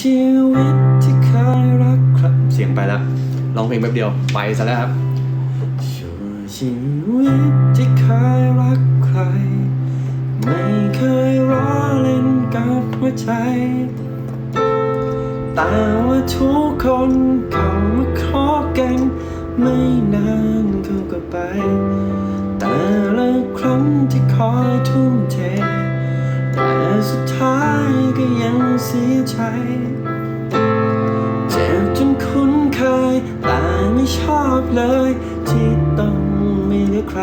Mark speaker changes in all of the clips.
Speaker 1: ชีวิตที่เคยรักครเสียงไปแล้
Speaker 2: วร้องเพลงแป๊บเดียวไปซะแล้วครับ
Speaker 1: ชั่วชีวิตที่เคยรักใคร ไม่เคยร้อเล่นกับหัวใจ แต่ว่าทุกคนเขามาขอกันไม่นานเขาก็ไป แต่ละครั้งที่คอยทุ่มเท ใจ เจ็บจนคุ้นเคยแต่ไม่ชอบเลย ที่ต้องไม่เหลือใคร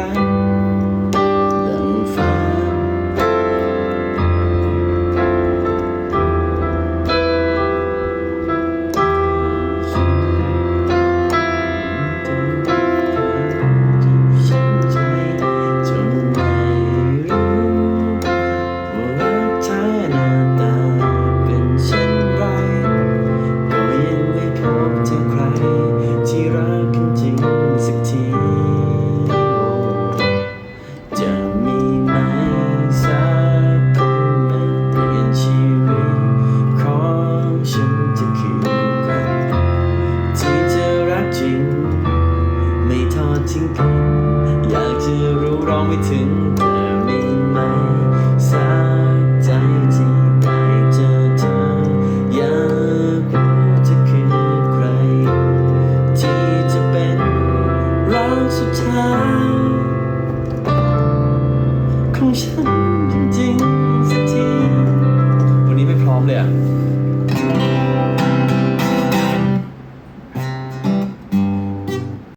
Speaker 1: ดทิ้งอยากจะรู้ร้องไม่ถึงเธอมีไหมสักใจที่ได้เจอเธอ อยากรู้จะคือใคร ที่จะเป็นรักสุดท้ายของฉันจริงๆสักที
Speaker 2: วันนี้ไม่พร้อมเลยอะ